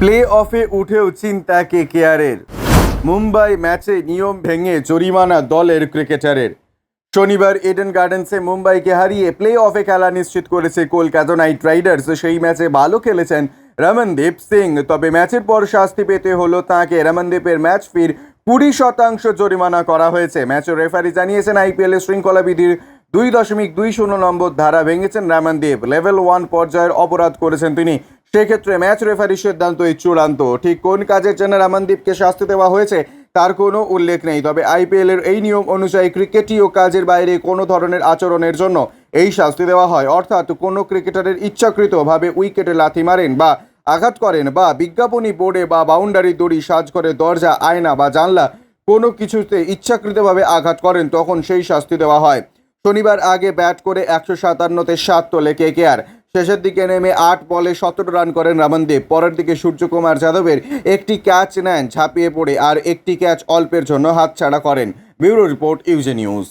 Play অফে উঠেও চিন্তা কে কেয়ারের? মুম্বাই ম্যাচে নিয়ম ভেঙে জরিমানা দলের ক্রিকেটারের। শনিবার এডেন গার্ডেন্সে মুম্বাইকে হারিয়ে প্লে অফে খেলা নিশ্চিত করেছে কলকাতা নাইট রাইডার্স। সেই ম্যাচে ভালো খেলেছেন রমনদীপ সিং, তবে ম্যাচের পর শাস্তি পেতে হলো তাঁকে। রমনদীপের ম্যাচ ফির কুড়ি শতাংশ জরিমানা করা হয়েছে। ম্যাচের রেফারি জানিয়েছেন আইপিএলের শৃঙ্খলা বিধির দুই দশমিক দুই শূন্য নম্বর ধারা ভেঙেছেন রামনদীপ লেভেল ওয়ান পর্যায়ের অপরাধ করেছেন তিনি। সেক্ষেত্রে ম্যাচ রেফারির সিদ্ধান্তই চূড়ান্ত। ঠিক কোন কাজের জন্য রামনদীপকে শাস্তি দেওয়া হয়েছে তার কোনো উল্লেখ নেই। তবে আইপিএল এর এই নিয়ম অনুযায়ী ক্রিকেটীয় কাজের বাইরে কোনো ধরনের আচরণের জন্য এই শাস্তি দেওয়া হয়। অর্থাৎ কোনো ক্রিকেটারের ইচ্ছাকৃতভাবে উইকেটে লাথি মারেন বা আঘাত করেন বা বিজ্ঞাপনী বোর্ডে বা বাউন্ডারি দড়ি সাজ করে দরজা, আয়না বা জানলা কোনো কিছুতে ইচ্ছাকৃতভাবে আঘাত করেন, তখন সেই শাস্তি দেওয়া হয়। শনিবার আগে ব্যাট করে একশো সাতান্নতে সাত তোলে কে কেয়ার শেষের দিকে নেমে আট বলে সতেরো রান করেন রামনদীপ পরের দিকে সূর্যকুমার যাদবের একটি ক্যাচ নেন ঝাঁপিয়ে পড়ে আর একটি ক্যাচ অল্পের জন্য হাতছাড়া করেন। ব্যুরো রিপোর্ট ইউজে নিউজ।